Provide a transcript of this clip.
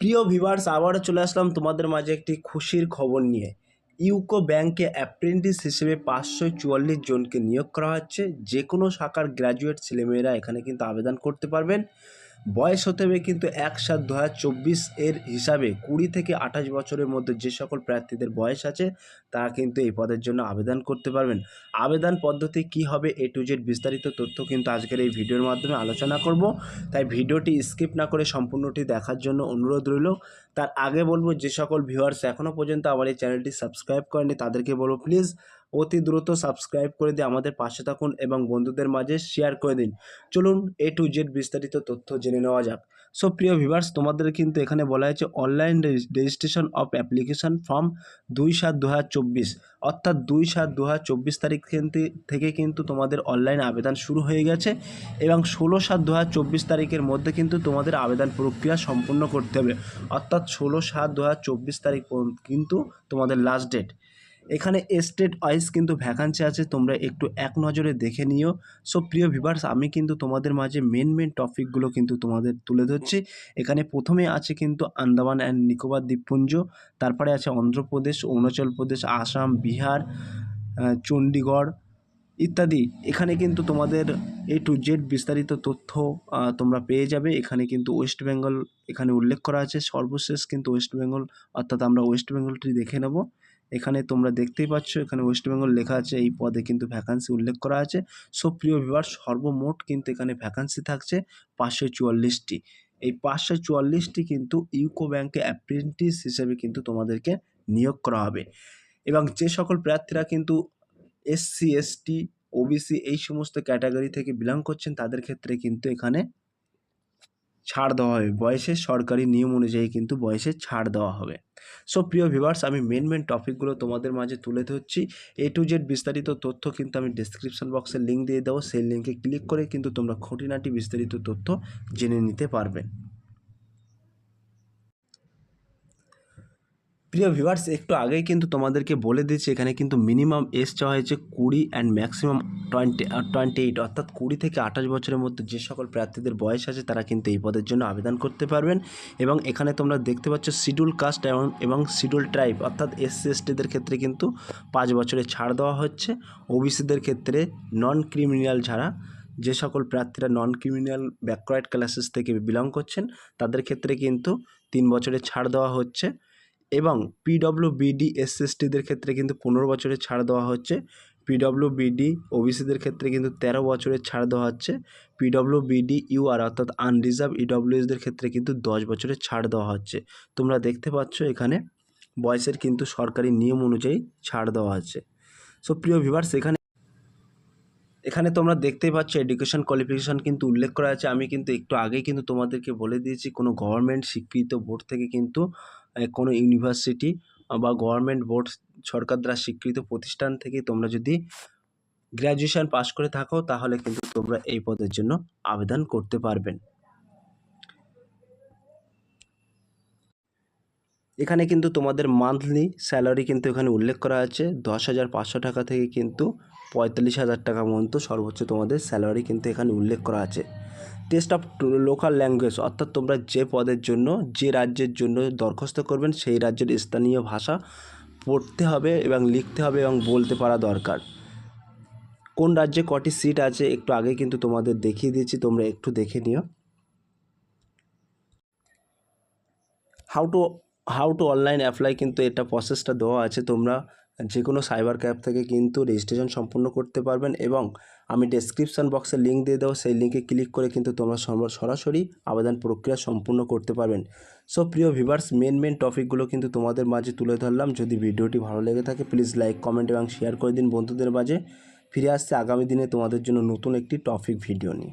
প্রিয় ভিভার্স আবারও চলে আসলাম তোমাদের মাঝে একটি খুশির খবর নিয়ে। ইউকো ব্যাংকে অ্যাপ্রেন্টিস হিসেবে পাঁচশো চুয়াল্লিশ জনকে নিয়োগ করা হচ্ছে। যে কোনো শাখার গ্র্যাজুয়েট ছেলেমেয়েরা এখানে কিন্তু আবেদন করতে পারবেন। বয়স হতে হবে কিন্তু এক সাত দু এর হিসাবে কুড়ি থেকে আঠাশ বছরের মধ্যে যে সকল প্রার্থীদের বয়স আছে, তারা কিন্তু এই পদের জন্য আবেদন করতে পারবেন। আবেদন পদ্ধতি কি হবে এ টু জেড বিস্তারিত তথ্য কিন্তু আজকের এই ভিডিওর মাধ্যমে আলোচনা করব। তাই ভিডিওটি স্কিপ না করে সম্পূর্ণটি দেখার জন্য অনুরোধ রইল। তার আগে বলব, যে সকল ভিউয়ার্স এখনও পর্যন্ত আমার এই চ্যানেলটি সাবস্ক্রাইব করেনি তাদেরকে বলব, প্লিজ অতি দ্রুত সাবস্ক্রাইব করে দিয়ে আমাদের পাশে থাকুন এবং বন্ধুদের মাঝে শেয়ার করে দিন। চলুন এ টু জেড বিস্তারিত তথ্য জেনে নেওয়া যাক। সো প্রিয় ভিভার্স তোমাদের কিন্তু এখানে বলা হয়েছে online registration of application form দুই সাত দু অর্থাৎ দুই সাত দু তারিখ থেকে কিন্তু তোমাদের অনলাইন আবেদন শুরু হয়ে গেছে এবং ষোলো সাত দু তারিখের মধ্যে কিন্তু তোমাদের আবেদন প্রক্রিয়া সম্পূর্ণ করতে হবে। অর্থাৎ ষোলো সাত দু তারিখ কিন্তু তোমাদের লাস্ট ডেট এখানে স্টেট ওয়াইজ কিন্তু ভ্যাকান্সি আছে, তোমরা একটু এক নজরে দেখে নিও। সো প্রিয় ভিভার্স আমি কিন্তু তোমাদের মাঝে মেন মেন টপিকগুলো কিন্তু তোমাদের তুলে ধরছি। এখানে প্রথমে আছে কিন্তু আন্দামান অ্যান্ড নিকোবর দ্বীপপুঞ্জ, তারপরে আছে অন্ধ্রপ্রদেশ, অরুণাচল প্রদেশ, আসাম, বিহার চণ্ডীগড় ইত্যাদি। এখানে কিন্তু তোমাদের এ টু জেড বিস্তারিত তথ্য তোমরা পেয়ে যাবে। এখানে কিন্তু ওয়েস্ট বেঙ্গল এখানে উল্লেখ করা আছে। সর্বশেষ কিন্তু ওয়েস্ট বেঙ্গল অর্থাৎ আমরা ওয়েস্ট বেঙ্গলটি দেখে নেব। এখানে তোমরা দেখতেই পাচ্ছ, এখানে ওয়েস্ট বেঙ্গল লেখা আছে, এই পদে কিন্তু ভ্যাকান্সি উল্লেখ করা আছে। সো প্রিয় বিভার সর্বমোট কিন্তু এখানে ভ্যাকান্সি থাকছে পাঁচশো চুয়াল্লিশটি। এই পাঁচশো চুয়াল্লিশটি কিন্তু ইউকো ব্যাংকে অ্যাপ্রেন্টিস হিসেবে কিন্তু তোমাদেরকে নিয়োগ করা হবে। এবং যে সকল প্রার্থীরা কিন্তু এসসি এসটি ওবিসি এই সমস্ত ক্যাটাগরি থেকে বিলং করছেন, তাদের ক্ষেত্রে কিন্তু এখানে ছাড় দেওয়া হবে। বয়সের সরকারি নিয়ম অনুযায়ী কিন্তু বয়সে ছাড় দেওয়া হবে। সো প্রিয় ভিভার্স আমি মেন মেন টপিকগুলো তোমাদের মাঝে তুলে ধরছি। এ টু জেড বিস্তারিত তথ্য কিন্তু আমি ডিসক্রিপশন বক্সে লিঙ্ক দিয়ে দেবো। সেই লিঙ্কে ক্লিক করে কিন্তু তোমরা খুঁটিনাটি বিস্তারিত তথ্য জেনে নিতে পারবেন প্রিয় ভিউয়ার্স, একটু আগেই কিন্তু তোমাদেরকে বলে দিচ্ছি, এখানে কিন্তু মিনিমাম এজ চাওয়া হয়েছে কুড়ি and maximum twenty twenty eight অর্থাৎ কুড়ি থেকে আঠাশ বছরের মধ্যে যে সকল প্রার্থীদের বয়স আছে, তারা কিন্তু এই পদের জন্য আবেদন করতে পারবেন। এবং এখানে তোমরা দেখতে পাচ্ছ শিডিউল কাস্ট এবং এবং শিডিউল ট্রাইব অর্থাৎ এসসি এসটিদের ক্ষেত্রে কিন্তু পাঁচ বছরের ছাড় দেওয়া হচ্ছে। ওবিসিদের ক্ষেত্রে নন ক্রিমিনাল ছাড়া যে সকল প্রার্থীরা নন ক্রিমিনাল ব্যাকওয়ার্ড ক্লাসেস থেকে বিলং করছেন, তাদের ক্ষেত্রে কিন্তু তিন বছরের ছাড় দেওয়া হচ্ছে। এবং পিডব্লিউ বিডি এসএসটিদের ক্ষেত্রে কিন্তু পনেরো বছরের ছাড় দেওয়া হচ্ছে। পিডব্লিউ বিডি ওবিসিদের ক্ষেত্রে কিন্তু তেরো বছরের ছাড় দেওয়া হচ্ছে। পিডব্লিউ বিডি ইউআর অর্থাৎ আনরিজার্ভ ইডব্লিউএসদের ক্ষেত্রে কিন্তু দশ বছরের ছাড় দেওয়া হচ্ছে। তোমরা দেখতে পাচ্ছ এখানে বয়সের কিন্তু সরকারি নিয়ম অনুযায়ী ছাড় দেওয়া আছে সো, প্রিয় ভিভার্স এখানে এখানে তোমরা দেখতেই পাচ্ছ এডুকেশন কোয়ালিফিকেশন কিন্তু উল্লেখ করা আছে। আমি কিন্তু একটু আগেই কিন্তু তোমাদেরকে বলে দিয়েছি, কোনো গভর্নমেন্ট স্বীকৃত বোর্ড থেকে কিন্তু কোনো ইউনিভার্সিটি বা গভর্নমেন্ট বোর্ড সরকার দ্বারা স্বীকৃত প্রতিষ্ঠান থেকে তোমরা যদি গ্র্যাজুয়েশান পাশ করে থাকো, তাহলে কিন্তু তোমরা এই পদের জন্য আবেদন করতে পারবেন এখানে কিন্তু তোমাদের মান্থলি স্যালারি কিন্তু এখানে উল্লেখ করা আছে। দশ হাজার পাঁচশো টাকা থেকে কিন্তু পঁয়তাল্লিশ হাজার টাকা পর্যন্ত সর্বোচ্চ তোমাদের স্যালারি কিন্তু এখানে উল্লেখ করা আছে। টেস্ট অফ লোকাল ল্যাঙ্গুয়েজ, অর্থাৎ তোমরা যে পদের জন্য, যে রাজ্যের জন্য দরখাস্ত করবেন, সেই রাজ্যের স্থানীয় ভাষা পড়তে হবে এবং লিখতে হবে এবং বলতে পারা দরকার। কোন রাজ্যে কটি সিট আছে, একটু আগে কিন্তু তোমাদের দেখিয়ে দিয়েছি, তোমরা একটু দেখে নিও। How to how to online apply কিন্তু এটা প্রসেসটা দেওয়া আছে তোমরা। যে কোনো সাইবার ক্যাব থেকে কিন্তু রেজিস্ট্রেশন সম্পূর্ণ করতে পারবেন এবং আমি ডেসক্রিপশন বক্সে লিঙ্ক দিয়ে দেবো, সেই লিঙ্কে ক্লিক করে কিন্তু তোমরা সরাসরি আবেদন প্রক্রিয়া সম্পূর্ণ করতে পারবেন। সো প্রিয় ভিভার্স মেন মেন টপিকগুলো কিন্তু তোমাদের মাঝে তুলে ধরলাম। যদি ভিডিওটি ভালো লেগে থাকে প্লিজ লাইক কমেন্ট এবং শেয়ার করে দিন বন্ধুদের মাঝে। ফিরে আসছে আগামী দিনে তোমাদের জন্য নতুন একটি টপিক ভিডিও নিয়ে।